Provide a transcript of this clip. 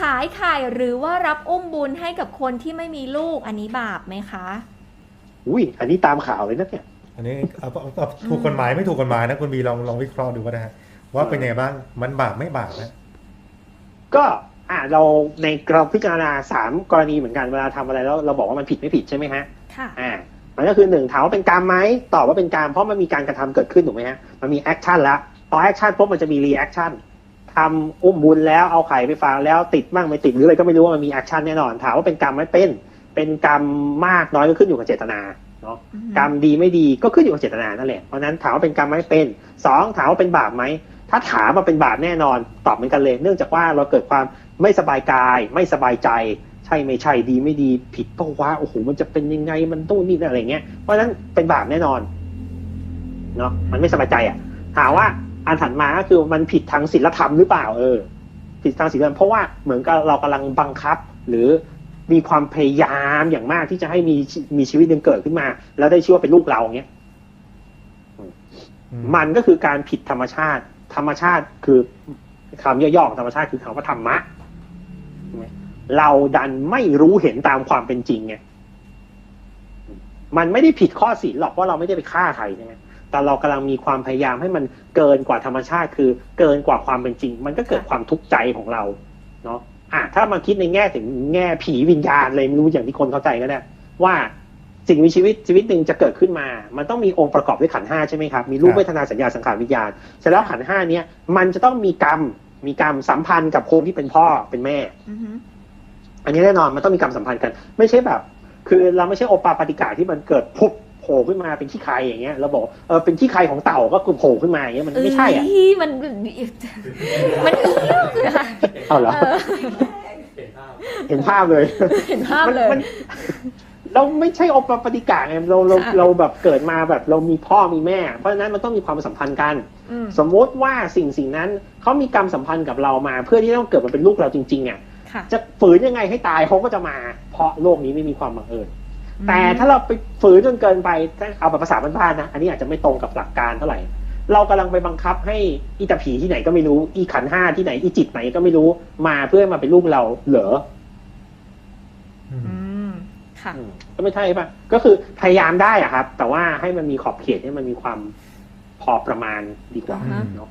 ขายไข่หรือว่ารับอุ้มบุญให้กับคนที่ไม่มีลูกอันนี้บาปไหมคะ อุ้ยอันนี้ตามข่าวเลยนะเนี่ย อันนี้เอาเอาเอาถูกกฎหมายไม่ถูกกฎหมายนะคุณบีลองลองวิเคราะห์ดูก็ได้ฮะว่าเป็นยังไงบ้างมันบาปไม่บาปนะก็อ่าเราในเราพิจารณาสามกรณีเหมือนกันเวลาทำอะไรแล้วเราบอกว่ามันผิดไม่ผิดใช่ไหมฮะค่ะ อ่ามันก็คือหนึ่งถามว่าเป็นกรรมไหมตอบว่าเป็นกรรมเพราะมันมีการกระทำเกิดขึ้นถูกไหมฮะมันมีแอคชั่นแล้วพอแอคชั่นปุ๊บมันจะมีรีแอคชั่น ทำอุ้มบุญแล้วเอาไข่ไปฝากแล้วติดบ้างไม่ติดหรืออะไรก็ไม่รู้ว่ามันมีแอคชั่นแน่นอนถามว่าเป็นกรรมไหมเป็นเป็นกรรมมากน้อยก็ขึ้นอยู่กับเจตนาเนาะอืมกรรมดีไม่ดีก็ขึ้นอยู่กับเจตนานั่นแหละเพราะฉะนั้นถามว่าเป็นกรรมไหมเป็นสองถามว่าเป็นบาปไหมถ้าถามมาเป็นบาปแน่นอนตอบเหมือนกันเลย เนื่องจากว่าเราเกิดความไม่สบายกาย ไม่สบายใจ ใช่ไม่ใช่ดีไม่ดีผิดปะวะโอ้โหมันจะเป็นยังไงมันต้องนี่อะไรเงี้ยเพราะฉะนั้นเป็นบาปแน่นอนเนาะมันไม่สบายใจอะถามว่า อันถัดมาก็คือมันผิดทางศีลธรรมหรือเปล่าเออ ผิดทางศีลธรรมเพราะว่าเหมือนกับเรากำลังบังคับ หรือมีความพยายามอย่างมากที่จะให้มีมีชีวิตหนึ่งเกิดขึ้นมา แล้วได้ชื่อว่าเป็นลูกเราเงี้ยอืมันก็คือการผิดธรรมชาติ ธรรมชาติคือคำย่อๆของธรรมชาติคือคำว่าธรรมะใช่ไหมเราดันไม่รู้เห็นตามความเป็นจริงไงมันไม่ได้ผิดข้อศีลหรอกว่าเราไม่ได้ไปฆ่าใครใช่ไหม แต่เรากำลังมีความพยายามให้มันเกินกว่าธรรมชาติ คือเกินกว่าความเป็นจริง มันก็เกิดความทุกข์ใจของเราเนาะอะถ้ามาคิดในแง่ถึงแง่ผีวิญญาณเลยไม่รู้อย่างที่คนเข้าใจก็ได้ว่าสิ่งมีชีวิตชีวิตหนึ่งจะเกิดขึ้นมา มันต้องมีองค์ประกอบด้วยขันธ์ห้าใช่ไหมครับ มีรูปเวทนาสัญญาสังขารวิญญาณ เสร็จแล้วขันธ์ห้าเนี้ยมันจะต้องมีกรรม มีกรรมสัมพันธ์กับคนที่เป็นพ่อเป็นแม่อือหืออันนี้แน่นอนมันต้องมีกรรมสัมพันธ์กัน ไม่ใช่แบบ คือเราไม่ใช่โอปาปาติกาที่มันเกิดพุบโผล่ขึ้นมาเป็นขี้ใครอย่างเงี้ยเราบอกเออเป็นขี้ใครของเต่าก็คือโผล่ขึ้นมาอย่างเงี้ยมันไม่ใช่อะเยมันมันเอี้ยวเลยค่ะเอาเหรอเออเห็นภาพเลยเห็นภาพเลยมันเราไม่ใช่โอปปฏิกาไงเราเราค่ะเราแบบเกิดมาแบบเรามีพ่อมีแม่ เพราะฉะนั้นมันต้องมีความสัมพันธ์กันอืมสมมติว่าสิ่งสิ่งนั้นเขามีกรรมสัมพันธ์กับเรามา เพื่อที่ต้องเกิดมาเป็นลูกเราจริงๆอะค่ะจะฝืนยังไงให้ตายเขาก็จะมา เพราะโลกนี้ไม่มีความบังเอิญ แต่ถ้าเราไปฝืนจนเกินไปถ้าเอาแบบภาษาบ้านๆนะ อันนี้อาจจะไม่ตรงกับหลักการเท่าไหร่ เรากำลังไปบังคับให้อีตาผีที่ไหนก็ไม่รู้ อีขันธ์ห้าที่ไหน อีจิตไหนก็ไม่รู้มาเพื่อมาเป็นลูกเราเหรออืมอืมค่ะอืมก็ไม่ใช่ป่ะ ก็คือพยายามได้อะครับ แต่ว่าให้มันมีขอบเขตให้มันมีความพอประมาณดีกว่าอ่าฮะเนาะ